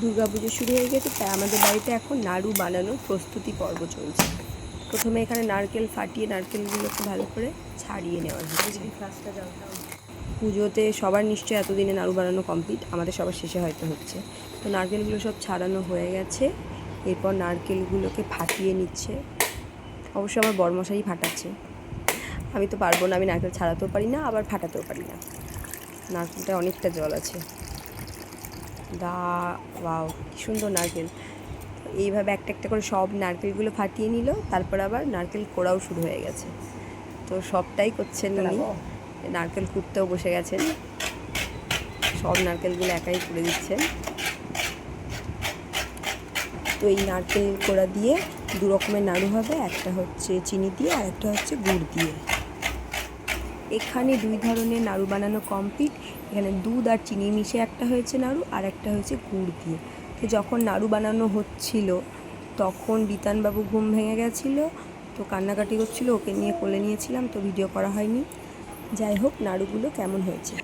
দুর্গা পুজো শুরু হয়ে গেছে তাই আমাদের বাড়িতে এখন নাড়ু বানানোর প্রস্তুতি পর্ব চলছে। প্রথমে এখানে নারকেল ফাটিয়ে নারকেলগুলোকে ভালো করে ছাড়িয়ে নেওয়া হচ্ছে। পুজোতে সবার নিশ্চয়ই এতদিনে নাড়ু বানানো কমপ্লিট আমাদের সবার শেষে হয়তো হচ্ছে। তো নারকেলগুলো সব ছাড়ানো হয়ে গেছে এরপর নারকেলগুলোকে ফাটিয়ে নিচ্ছে। অবশ্য আমার বরমশাই ফাটাচ্ছে। আমি তো পারব না আমি নারকেল ছাড়াতেও পারি না আবার ফাটাতেও পারি না। নারকেলটা অনেকটা জল আছে। দা ওয়াও কি সুন্দর নারকেল। এইভাবে একটা একটা করে সব নারকেলগুলো ফাটিয়ে নিল তারপর আবার নারকেল কোড়াও শুরু হয়ে গেছে। তো সবটাই করছেন উনি। নারকেল কুটতেও বসে গেছেন। সব নারকেলগুলো একাই করে দিচ্ছেন। তো এই নারকেল কোড়া দিয়ে দু রকমের নাড়ু হবে একটা হচ্ছে চিনি দিয়ে আর একটা হচ্ছে গুড় দিয়ে। এখানে দুই ধরনের নাড়ু বানানো কমপ্লিট এখানে দুধ আর চিনি মিশে একটা হয়েছে নাড়ু আর একটা হয়েছে গুড় দিয়ে। তো যখন নাড়ু বানানো হচ্ছিল, তখন বিতানবাবু ঘুম ভেঙে গেছিল। তো কান্নাকাটি করছিল ওকে নিয়ে কোলে নিয়েছিলাম, তো ভিডিও করা হয়নি। যাই হোক, নাড়ুগুলো কেমন হয়েছে?